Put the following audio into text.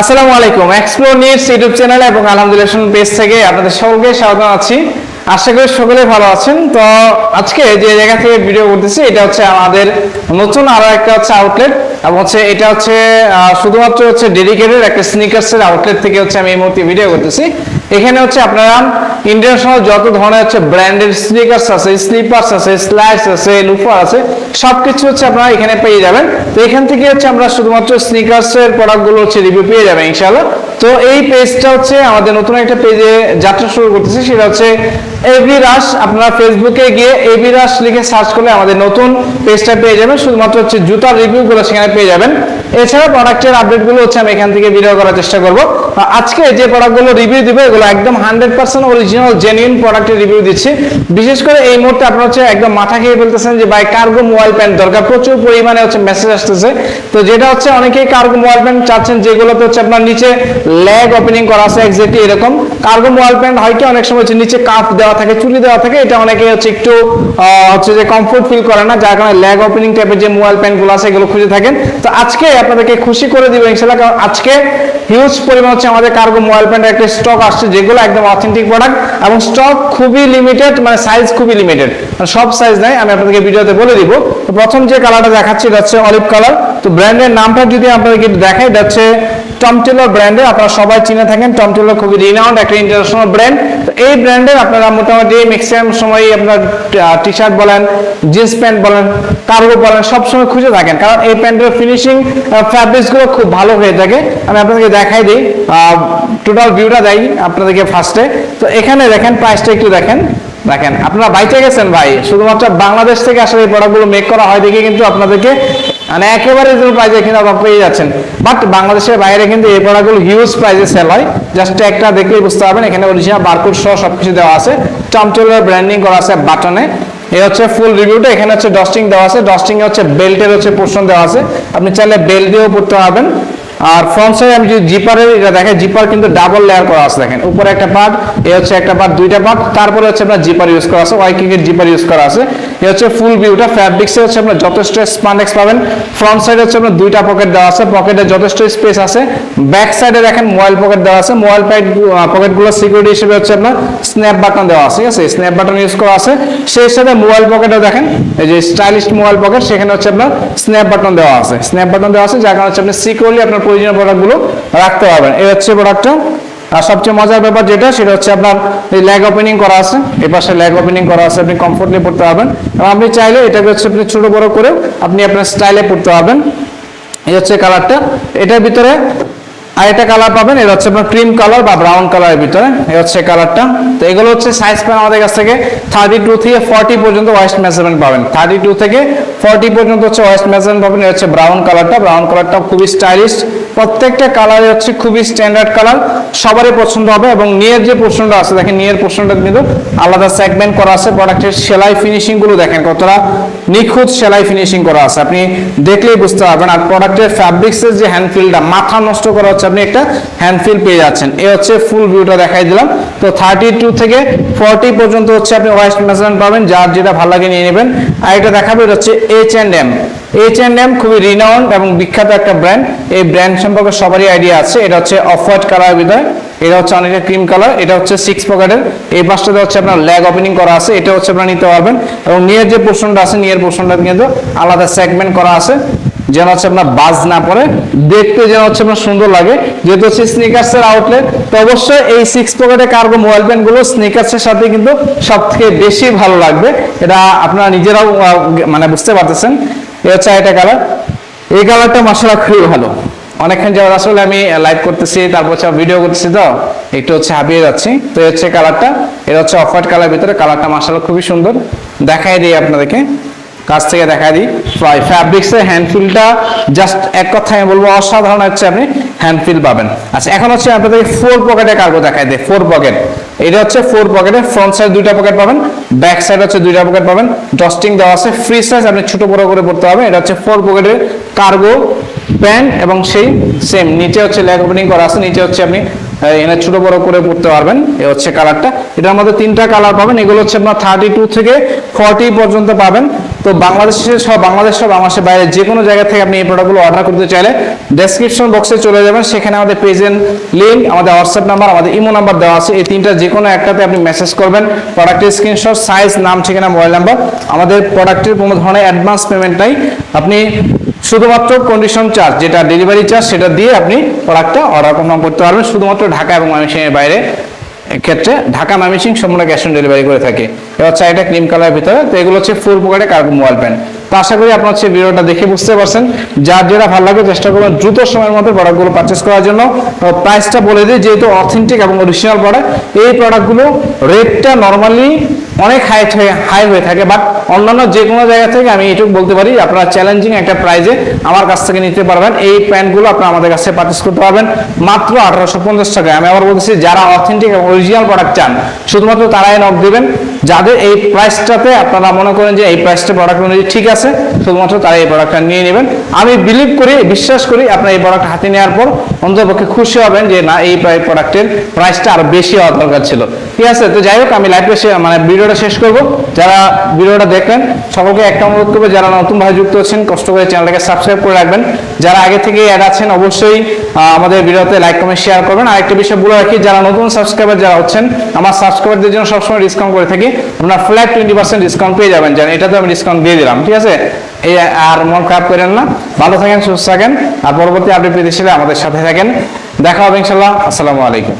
আসসালামু আলাইকুম। Explore news YouTube channel এবং আলহামদুলিল্লাহ পেজ থেকে আপনাদের সকলকে স্বাগত আছি আশা করি সকলে ভালো আছেন। তো আজকে যে জায়গা থেকে ভিডিও করতেছি, এটা হচ্ছে আমাদের নতুন আরও একটা হচ্ছে আউটলেট এবং হচ্ছে এটা হচ্ছে শুধুমাত্র হচ্ছে ডেডিকেটেড একটা স্নিকার্সের আউটলেট থেকে হচ্ছে আমি এই মুহূর্তে ভিডিও করতেছি। এখানে হচ্ছে আপনারা ইন্টারন্যাশনাল যত ধরনের হচ্ছে ব্র্যান্ডেড স্নিকার্স আছে স্লিপার্স আছে স্লাইস আছে লুফার আছে, সবকিছু হচ্ছে আপনারা এখানে পেয়ে যাবেন। তো এখান থেকে হচ্ছে আমরা শুধুমাত্র স্নিকার্সের প্রোডাক্টগুলো হচ্ছে রিভিউ পেয়ে যাবেন ইনশাআল্লাহ। তো এই পেজটা হচ্ছে আমাদের নতুন একটা পেজে যাত্রা শুরু করতেছি, সেটা হচ্ছে এবি রাশ আপনারা ফেসবুকে গিয়ে এবি রাশ লিখে সার্চ করলে আমাদের নতুন পেজটা পেয়ে যাবেন। শুধুমাত্র হচ্ছে জুতার রিভিউগুলো সেখানে পেয়ে যাবেন। এছাড়া প্রোডাক্টের আপডেটগুলো হচ্ছে আমি এখান থেকে ভিডিও করার চেষ্টা করব। আজকে যে প্রোডাক্টগুলো রিভিউ দিব, এগুলো একদম হান্ড্রেড পার্সেন্ট অরিজিনাল জেনুইন প্রোডাক্টের রিভিউ দিচ্ছি। বিশেষ করে এই মুহূর্তে আপনারা হচ্ছে একদম মাথা খেয়ে ফেলতেছেন যে, ভাই কার্গো মোবাইল প্যান্ট দরকার। প্রচুর পরিমাণে হচ্ছে মেসেজ আসতেছে। তো যেটা হচ্ছে অনেকেই কার্গো মোবাইল প্যান্ট চাচ্ছেন, যেগুলোতে হচ্ছে আপনার নিচে ল্যাগ ওপেনিং করা আছে এক্স্যাক্টলি এরকম। কার্গো মোবাইল প্যান্ট হয় কি? অনেক সময় হচ্ছে নিচে কাপ দেওয়া থাকে চুরি দেওয়া থাকে, এটা অনেকে হচ্ছে একটু হচ্ছে যে কমফোর্ট ফিল করে না, যার কারণে লেগ ওপেনিং টাইপের যে মোবাইল প্যান্টগুলো আছে, এগুলো খুঁজে থাকেন। তো আজকে আপনাদেরকে খুশি করে দিব ইনশাল্লাহ কারণ আজকে হিউজ পরিমাণ হচ্ছে আমাদের কার্গো মোবাইল প্যান্টের একটা স্টক আসছে, যেগুলো একদম অথেন্টিক প্রোডাক্ট এবং স্টক খুবই লিমিটেড মানে সাইজ খুবই লিমিটেড সব সাইজ নাই, আমি আপনাদেরকে ভিডিওতে বলে দিব। প্রথম যে কালারটা দেখাচ্ছি, এটা হচ্ছে অলিভ কালার তো ব্র্যান্ডের নামটা যদি আপনাদেরকে দেখাই, এটা হচ্ছে টমটেলর ব্র্যান্ডের আপনারা সবাই চিনে থাকেন টমটেলর খুবই রিনাউন্ড একটা ইন্টারন্যাশনাল ব্র্যান্ড তো এই ব্র্যান্ডের আপনারা মোটামুটি ম্যাক্সিমাম সময় আপনার টি শার্ট বলেন জিন্স প্যান্ট বলেন কার্গো বলেন, সবসময় খুঁজে থাকেন। কারণ এই প্যান্টের ফিনিশিং ফ্যাব্রিক্সগুলো খুব ভালো হয়ে থাকে। আমি আপনাদেরকে দেখাই দিই টোটাল ভিউটা দেই আপনাদেরকে ফার্স্টে তো এখানে দেখেন প্রাইসটা একটু দেখেন। দেখেন, আপনারা বাইচে গেছেন ভাই, শুধুমাত্র বাংলাদেশ থেকে আসলে এই প্রোডাক্টগুলো মেক করা হয় দেখে কিন্তু আপনাদেরকে মানে একেবারে প্রাইজে কিন্তু আপনারা পেয়ে যাচ্ছেন। বাট বাংলাদেশের বাইরে কিন্তু এই প্রোডাক্টগুলো হিউজ প্রাইজে সেল হয়। জাস্ট একটা দেখলেই বুঝতে পারবেন, এখানে অরিজিনাল বারকোড সহ সব কিছু দেওয়া আছে। টমচলের ব্র্যান্ডিং করা আছে বাটনে এই হচ্ছে ফুল রিভিউটা এখানে হচ্ছে ডস্টিং দেওয়া আছে। ডস্টিং এ হচ্ছে বেল্টের হচ্ছে পোর্শন দেওয়া আছে। আপনি চাইলে বেল্ট দিয়েও পড়তে পারবেন। আর ফ্রন্ট সাইড আমি যদি জিপারের এটা দেখেন জিপার কিন্তু ডাবল লেয়ার করা আছে দেখেন। উপরে একটা পার্ট এ হচ্ছে একটা পার্ট দুইটা পার্ট তারপরে হচ্ছে আপনার জিপার ইউজ করা আছে ওয়াই এর জিপার ইউজ করা আছে। এ হচ্ছে ফুল ভিউটা ফ্যাব্রিক্সে হচ্ছে আপনার যথেষ্ট স্পান্ডেক্স পাবেন। ফ্রন্ট সাইডে হচ্ছে আপনার দুইটা পকেট দেওয়া আছে পকেটে যথেষ্ট স্পেস আছে। ব্যাক সাইডে দেখেন মোবাইল পকেট দেওয়া আছে মোবাইল পকেটগুলো সিকিউরিটি হিসেবে হচ্ছে আপনার স্ন্যাপ বাটন দেওয়া আছে, ঠিক আছে? স্ন্যাপ বাটন ইউজ করা আছে। সেই সাথে মোবাইল পকেটও দেখেন, এই যে স্টাইলিশ মোবাইল পকেট সেখানে হচ্ছে আপনার স্ন্যাপ বাটন দেওয়া আছে। স্ন্যাপ বাটন দেওয়া আছে, যার কারণে হচ্ছে আপনি সিকিউরলি আপনার প্রয়োজনীয় প্রোডাক্টগুলো রাখতে পারবেন। এই হচ্ছে প্রোডাক্টটা আর সবচেয়ে মজার ব্যাপার যেটা, সেটা হচ্ছে আপনার এই ল্যাগ ওপেনিং করা আছে। এই পাশে ল্যাগ ওপেনিং করা আছে, আপনি কমফোর্টলি পড়তে পারবেন। এবং আপনি চাইলে এটাকে হচ্ছে আপনি ছোট বড় করে আপনি আপনার স্টাইলে পড়তে পারবেন। এই হচ্ছে কালারটা এটার ভিতরে আরেকটা কালার পাবেন, এটা হচ্ছে আপনার ক্রিম কালার বা ব্রাউন কালারের ভিতরে। এই হচ্ছে কালারটা তো এগুলো হচ্ছে সাইজ পান আমাদের কাছ থেকে থার্টি টু থেকে ফর্টি পর্যন্ত ওয়েস্ট মেজারমেন্ট পাবেন। থার্টি টু থেকে ফর্টি পর্যন্ত হচ্ছে ওয়েস্ট মেজারমেন্ট পাবেন, এটা হচ্ছে ব্রাউন কালারটা ব্রাউন কালারটা খুবই স্টাইলিশ প্রত্যেকটা কালার হচ্ছে খুবই স্ট্যান্ডার্ড কালার সবারই পছন্দ হবে এবং নিয়ের যে পোর্শনটা আছে, দেখেন নিয়ের পোর্শনটা কিন্তু আলাদা সেগমেন্ট করা আছে প্রোডাক্টের সেলাই ফিনিশিংগুলো দেখেন কতটা নিখুঁত সেলাই ফিনিশিং করা আছে। আপনি দেখলেই বুঝতে পারবেন, আর প্রোডাক্টের ফ্যাব্রিক্সের যে হ্যান্ডফিলটা মাথা নষ্ট করা হচ্ছে, আপনি একটা হ্যান্ডফিল পেয়ে যাচ্ছেন। এ হচ্ছে ফুল ভিউটা দেখাই দিলাম। তো থার্টি টু থেকে ফর্টি পর্যন্ত হচ্ছে আপনি ওয়েস্ট মেজারমেন্ট পাবেন, যার যেটা ভালো লাগে নিয়ে নেবেন। আর এটা দেখাবে, এটা হচ্ছে H and M H and M খুবই রিনাউন্ড এবং বিখ্যাত একটা ব্র্যান্ড এই ব্র্যান্ড সম্পর্কে সবারই আইডিয়া আছে। এটা হচ্ছে অফ হোয়াইট কালার ভিতরে এটা হচ্ছে অনেকটা ক্রিম কালার এটা হচ্ছে সিক্স পকেটের এই পাশটাতে হচ্ছে আপনার ল্যাগ ওপেনিং করা আছে, এটা হচ্ছে আপনারা নিতে পারবেন। এবং নিয়ের যে পোর্শনটা আছে নিয়ের পোর্শনটা কিন্তু আলাদা সেগমেন্ট করা আছে, যেন হচ্ছে আপনার বাজ না পড়ে। দেখতে যেন হচ্ছে আপনার সুন্দর লাগে। যেহেতু হচ্ছে স্নিকার্সের আউটলেট তো অবশ্যই এই সিক্স পকেটে কার্গো মোবাইল প্যান্টগুলো স্নিকার্সের সাথে কিন্তু সব থেকে বেশি ভালো লাগবে। এটা আপনারা নিজেরাও মানে বুঝতে পারতেছেন। এ হচ্ছে এটা কালার এই কালারটা মাসালা খুবই ভালো। অনেকক্ষণ যাওয়ার আসলে আমি লাইভ করতেছি, তারপর হচ্ছে ভিডিও করতেছি তো, একটু হচ্ছে হাবিয়ে যাচ্ছি। তো এই হচ্ছে কালারটা এটা হচ্ছে অফ হোয়াইট কালার ভিতরে কালারটা মাসালা খুবই সুন্দর। দেখাই দিই আপনাদেরকে, কাছ থেকে দেখা দিই। ফ্যাব্রিক্সের হ্যান্ডফিলটা জাস্ট এক কথায় আমি বলব, অসাধারণ হচ্ছে আপনি হ্যান্ডফিল পাবেন। আচ্ছা এখন হচ্ছে আপনাদের ফোর পকেটে কার্গো দেখাই দেয় ফোর পকেট এটা হচ্ছে ফোর পকেটে ফ্রন্ট সাইড দুইটা পকেট পাবেন ব্যাক সাইড হচ্ছে দুইটা পকেট পাবেন। ডস্টিং দেওয়া আছে ফ্রি সাইজ আপনি ছোট বড় করে পড়তে হবে, এটা হচ্ছে ফোর পকেটের কার্গো প্যান্ট এবং সেই সেম, নিচে হচ্ছে লেগ ওপেনিং করা আছে, নিচে হচ্ছে আপনি এনে ছোট বড় করে পড়তে পারবেন, এ হচ্ছে কালারটা এটার মধ্যে তিনটা কালার পাবেন, এগুলো হচ্ছে আপনার থার্টি টু থেকে ফর্টি পর্যন্ত পাবেন। তো বাংলাদেশের সব, বাংলাদেশ সব, বাংলাদেশের বাইরে যে কোনো জায়গা থেকে আপনি এই প্রোডাক্টগুলো অর্ডার করতে চাইলে ডেসক্রিপশন বক্সে চলে যাবেন। সেখানে আমাদের পেজের লিঙ্ক আমাদের হোয়াটসঅ্যাপ নাম্বার আমাদের ইমো নাম্বার দেওয়া আছে। এই তিনটা যে কোনো একটাতে আপনি মেসেজ করবেন। প্রোডাক্টের স্ক্রিনশট সাইজ নাম, ঠিকানা মোবাইল নাম্বার আমাদের প্রোডাক্টের কোনো ধরনের অ্যাডভান্স পেমেন্ট নাই। আপনি শুধুমাত্র কন্ডিশন চার্জ যেটা ডেলিভারি চার্জ সেটা দিয়ে আপনি প্রোডাক্টটা অর্ডার কনফার্ম করতে পারবেন। শুধুমাত্র ঢাকা এবং ময়মনসিংহের বাইরে। ক্ষেত্রে ঢাকা মামিসিং সম্পূর্ণ ক্যাশ অন ডেলিভারি করে থাকে। এবার চাইটা ক্রিম কালারের ভিতরে, তো এগুলো হচ্ছে ফুল পকেটে কার্গো মোবাইল প্যান্ট তো আশা করি আপনার হচ্ছে ভিডিওটা দেখে বুঝতে পারছেন। যার যেটা ভালো লাগে চেষ্টা করবেন দ্রুত সময়ের মধ্যে প্রোডাক্টগুলো পারচেস করার জন্য। প্রাইসটা বলে দিই, যেহেতু অথেন্টিক এবং অরিজিনাল প্রোডাক্ট এই প্রোডাক্টগুলো রেটটা নর্মালি অনেক হাই হাই হয়ে থাকে বাট অন্যান্য যে কোনো জায়গা থেকে আমি এটুকু বলতে পারি, আপনারা চ্যালেঞ্জিং একটা প্রাইজে আমার কাছ থেকে নিতে পারবেন। এই প্যান্টগুলো আপনারা আমাদের কাছে পার্চেস করতে পারবেন। মাত্র আঠারোশো পঞ্চাশ টাকায়। আমি আবার বলতেছি, যারা অথেন্টিক এবং অরিজিনাল প্রোডাক্ট চান, শুধুমাত্র তারাই নক দিবেন। যাদের এই প্রাইসটাতে আপনারা মনে করেন যে এই প্রাইসটা প্রোডাক্ট অনুযায়ী ঠিক আছে, শুধুমাত্র তারা এই প্রোডাক্টটা নিয়ে নেবেন। আমি বিলিভ করি, বিশ্বাস করি, আপনার এই প্রোডাক্ট হাতে নেওয়ার পর অন্ততপক্ষে খুশি হবেন যে, না, এই প্রোডাক্টের প্রাইসটা আরও বেশি হওয়া দরকার ছিল। ঠিক আছে? তো যাই হোক, আমি লাইভটা মানে ভিডিওটা শেষ করব। যারা ভিডিওটা দেখলেন, সকলকে একটা অনুরোধ করব, যারা নতুন ভাবে যুক্ত হচ্ছেন কষ্ট করে চ্যানেলটাকে সাবস্ক্রাইব করে রাখবেন। যারা আগে থেকে অ্যাড আছেন, অবশ্যই আমাদের ভিডিওতে লাইক কমেন্ট শেয়ার করবেন। আর একটা বিষয় বলে রাখি, যারা নতুন সাবস্ক্রাইবার যারা হচ্ছেন, আমার সাবস্ক্রাইবারদের জন্য সবসময় ডিসকাউন্ট করে থাকি। আপনার ফ্ল্যাট টোয়েন্টি পার্সেন্ট ডিসকাউন্ট পেয়ে যাবেন, জানেন এটাতে আমি ডিসকাউন্ট দিয়ে দিলাম, ঠিক আছে? এই, আর মন খারাপ করেন না। ভালো থাকেন, সুস্থ থাকেন, আর পরবর্তী আপডেট পেতে আমাদের সাথে থাকেন। দেখা হবে ইনশাল্লাহ আসসালামু আলাইকুম।